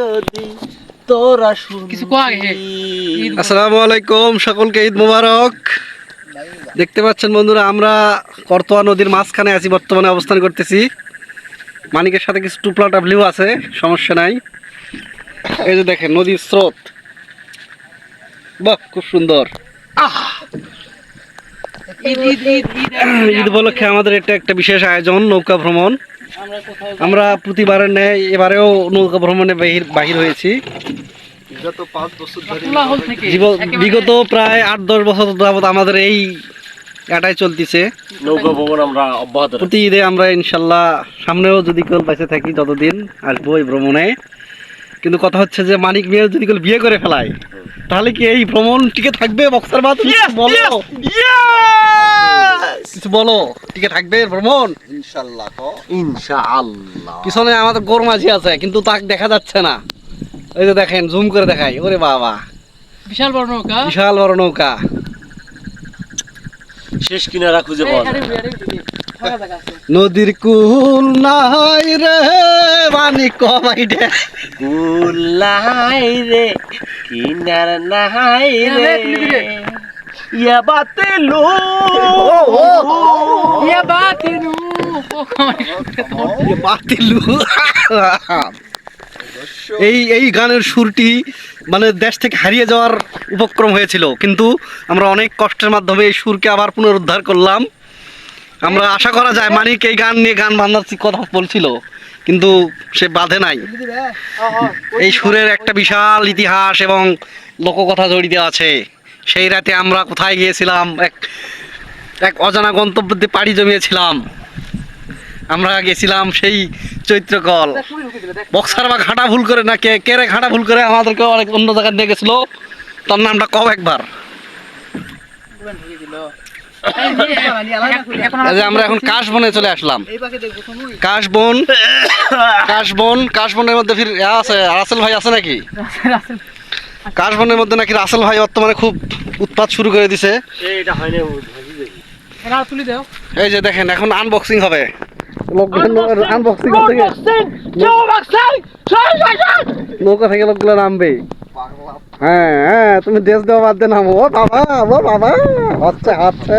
যদি তোরা কিছু ঈদ আসসালামু আলাইকুম সকলকে ঈদ মোবারক। দেখতে পাচ্ছেন বন্ধুরা আমরা করতোয়া নদীর মাঝখানে আছি বর্তমানে অবস্থান করতেছি। মানিকের সাথে কিছু টুপলা টাবলিও আছে সমস্যা নাই। এই যে দেখেন নদীর স্রোত। বাহ খুব সুন্দর। ঈদ ঈদ ঈদ ঈদ। ঈদ উপলক্ষে আমাদের এটা একটা বিশেষ আয়োজন নৌকা ভ্রমণ। আমরা প্রতিবারের ন্যায় এবারেও নৌকা ভ্রমণে বাহির বাহির হয়েছি। বিগত প্রায় আট দশ বছর যাবত আমাদের এই এটাই চলতেছে। নৌকা ভবন আমরা অব্যাহত প্রতি ঈদে আমরা ইনশাল্লাহ সামনেও যদি কেউ বেঁচে থাকি যতদিন আসব এই ভ্রমণে। কিন্তু কথা হচ্ছে যে মানিক মেয়ে যদি কেউ বিয়ে করে ফেলায় তাহলে কি এই ভ্রমণ টিকে থাকবে বক্সার বাদ? বলো। কিছু বলো? টিকে থাকবে ভ্রমণ ইনশাআল্লাহ ক ইনশাআল্লাহ। পিছনে আমাদের গোর মাঝি আছে কিন্তু তাকে দেখা যাচ্ছে না। ওই যে দেখেন জুম করে দেখাই। ওরে বাবা। বিশাল বড় নৌকা। বিশাল বড় নৌকা। শেষ কিনারা খুঁজে পাওয়া। নদীর কুল নাই রে মানিক কবাই দে। রে কিনার নাই রে, রে। তুলি দিলে। ইয়া বাতে লো ইয়া এ বাতিলু এই এই গানের সুরটি মানে দেশ থেকে হারিয়ে যাওয়ার উপক্রম হয়েছিল। কিন্তু আমরা অনেক কষ্টের মাধ্যমে এই সুরকে আবার পুনরুদ্ধার করলাম। আমরা আশা করা যায় মানিক এই গান নিয়ে গান বাঁধার কথা বলছিল, কিন্তু সে বাধে নাই। এই সুরের একটা বিশাল ইতিহাস এবং লোককথা জড়িত আছে। সেই রাতে আমরা কোথায় গিয়েছিলাম? এক এক অজানা গন্তব্যে পাড়ি জমিয়েছিলাম। আমরা গেছিলাম সেই চৈত্রকল। বক্সার বা ঘাটা ভুল করে না, কে কে রে ঘাটা ভুল করে আমাদেরকে অনেক অন্য জায়গায় নিয়ে গেছিল? তার নামটা কব একবার। আমরা এখন কাশবনে চলে আসলাম। কাশবন কাশবন, কাশবনের মধ্যে ফির আছে, রাসেল ভাই আছে নাকি? কাশবনের মধ্যে নাকি রাসেল ভাই বর্তমানে খুব উৎপাত শুরু করে দিছে এইটা হয় না এরা তুলি দাও এই যে দেখেন এখন আনবক্সিং হবে আনবক্সিং করতে নৌকা থেকে লোকগুলো নামবে হ্যাঁ হ্যাঁ তুমি দেশ দেওয়া বাদ দিয়ে নামো ও বাবা ও হচ্ছে হচ্ছে।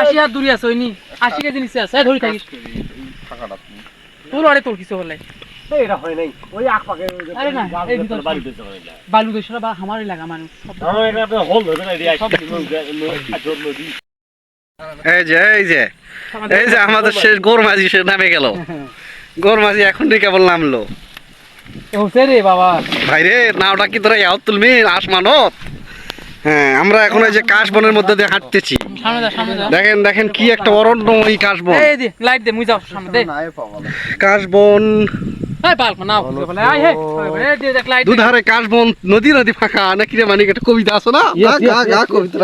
আশি হাত দূরে আছে আশি কেজি নিচে আছে থাকিস তোর আরে তোর কিছু বলে এইটা হয় নাই। ওই আকপাকে আরে না, এই ভিতর বাড়ি দিতে পারে না বালু দেশরা বা আমারই লাগা মানুষ সব এটা আপনি হোল না দিয়া সব নদী এই যে এই যে এই যে আমাদের শেষ সে নামে গেল। এখন কেবল নামলো। রে বাবা। ভাই রে নাওটা কি তোরা ইয়াও তুলবি? আসমানত? হ্যাঁ আমরা এখন এই যে কাশবনের মধ্যে দিয়ে হাঁটতেছি। দেখেন দেখেন কি একটা অরণ্য এই কাশবন লাইট দে মুই যাও সামনে দে। কাশবন। এই পাল না বলে আই হে এই দে দেখ লাইট দুধারে কাশবন নদী নদী ফাঁকা। নাকি রে মানে একটা কবিতা আছে না? গা গা গা কবিতা